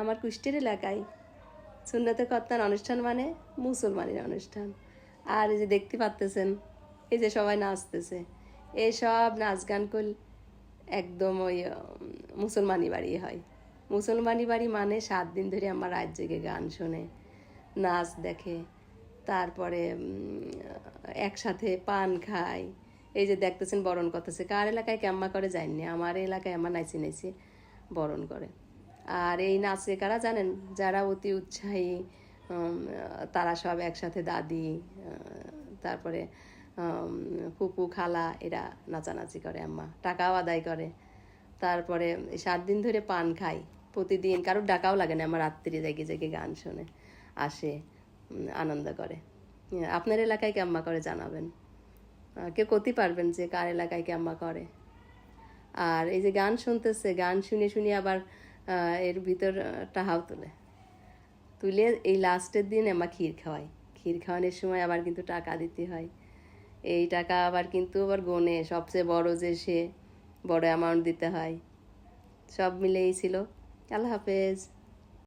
আমার কুষ্টির এলাকায়। সুন্নতে কর্তার অনুষ্ঠান মানে মুসলমানের অনুষ্ঠান। আর এই যে দেখতে পাচ্তেছেন এই যে সবাই নাচতেছে। এই সব নাচ গান করল একদম ওই মুসলমানি বাড়ি হয়। মুসলমানি বাড়ি মানে সাত দিন ধরে আমার রাত জেগে গান শোনে, নাচ দেখে। তারপরে একসাথে পান খায় এই যে দেখতেছেন বরণ করতেছে। কার এলাকায় ক্যাম্মা করে যায়নি আমার এলাকায় আমার নাইছি নাইছি বরণ করে। আর এই নাচে কারা জানেন, যারা অতি উৎসাহী তারা সব একসাথে দাদি তারপরে ফুপু, খালা, এরা নাচানাচি করে, আম্মা, টাকাও আদায় করে। তারপরে সাত দিন ধরে পান খাই। প্রতিদিন কারোর ডাকাও লাগে না, আমার রাত্রি জেগে জেগে গান শোনে, আসে আনন্দ করে। আপনার এলাকায় কেম্মা করে জানাবেন? কেউ করতে পারবেন যে কার এলাকায় কেম্মা করে? আর এই যে গান শুনতেছে, গান শুনে শুনে আবার এর ভিতর টাহাও তোলে। তুলে এই লাস্টের দিন আমার ক্ষীর খাওয়াই। ক্ষীর খাওয়ানোর সময় আবার কিন্তু টাকা দিতে হয়। এই টাকা আবার কিন্তু আবার গনে সবচেয়ে বড় যে সে, বড় অ্যামাউন্ট দিতে হয়। সব মিলেই ছিল। আল্লাহ হাফেজ।